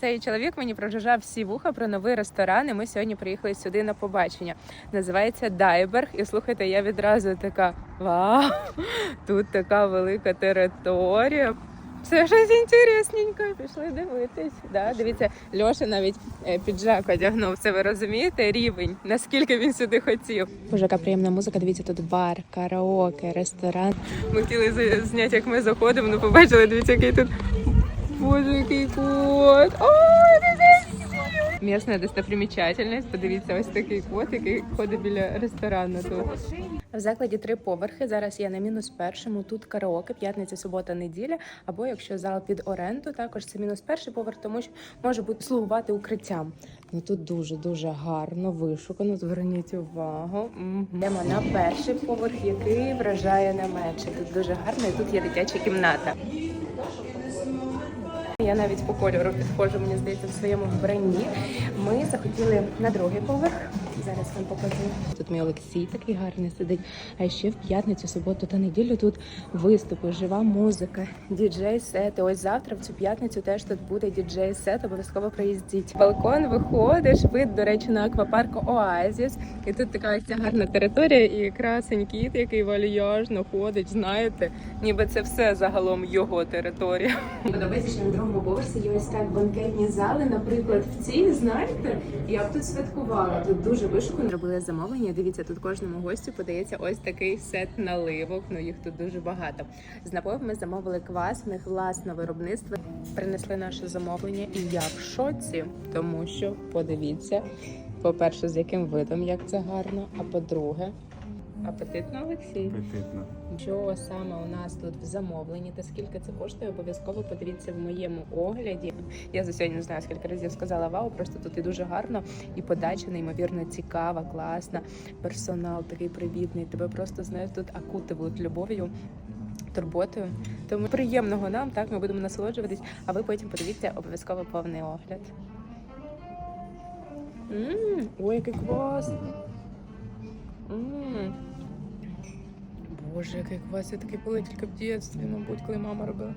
Цей чоловік мені прожужжав всі вуха про новий ресторан. І ми сьогодні приїхали сюди на побачення. Називається Дайберг. І слухайте, я відразу така вау! Тут така велика територія. Це щось інтересненьке. Пішли дивитись. Да, дивіться, Льоша навіть е, піджак одягнув. Це ви розумієте? Рівень, наскільки він сюди хотів. Боже, яка приємна музика. Дивіться, тут бар, караоке, ресторан. Ми хотіли зняти, як ми заходимо, ну побачили, дивіться, який тут. Боже, який кот! Ой, Місна достопримічательність. Подивіться, ось такий кот, який ходить біля ресторану тут. В закладі три поверхи. Зараз я на мінус першому. Тут караоке, п'ятниця, субота, неділя. Або якщо зал під оренду, також це мінус перший поверх, тому що може бути слугувати укриттям. Ну тут дуже дуже гарно, вишукано. Зверніть увагу. Йдемо на перший поверх, який вражає не менше. Тут дуже гарно, і тут є дитяча кімната. Я навіть по кольору підходжу, мені здається, в своєму вбранні. Ми захотіли на другий поверх. Зараз вам покажу. Тут мій Олексій такий гарний сидить. А ще в п'ятницю, суботу та неділю тут виступи, жива музика, діджей-сети. Ось завтра, в цю п'ятницю, теж тут буде діджей-сет. Обов'язково приїздіть. Балкон виходиш, вид, до речі, на аквапарк Оазіс. І тут така ось ця гарна територія, і красень кіт, який вальяжно ходить. Знаєте, ніби це все загалом його територія. Подобається, що на другому поверсі є ось так банкетні зали. Наприклад, в цій, знаєте, я б тут святкувала. Тут дуже вишукано. Робили замовлення. Дивіться, тут кожному гостю подається ось такий сет наливок. Ну їх тут дуже багато. З напоїв ми замовили квас. В них власне виробництво. Принесли наше замовлення, і я в шоці, тому що подивіться. По-перше, з яким видом, як це гарно. А по-друге, апетитно Олексій. Апетитно. Що саме у нас тут в замовленні та скільки це коштує, обов'язково подивіться в моєму огляді. Я за сьогодні не знаю, скільки разів сказала вау, просто тут і дуже гарно, і подача неймовірно цікава, класна. Персонал такий привітний. Тебе просто знаєш, тут акутивують любов'ю. Турботою, тому приємного нам так ми будемо насолоджуватись, а ви потім подивіться обов'язково повний огляд. М, Ой, який класний! М. Боже, який квас, я такий пили тільки в дитинстві, мабуть, коли мама робила.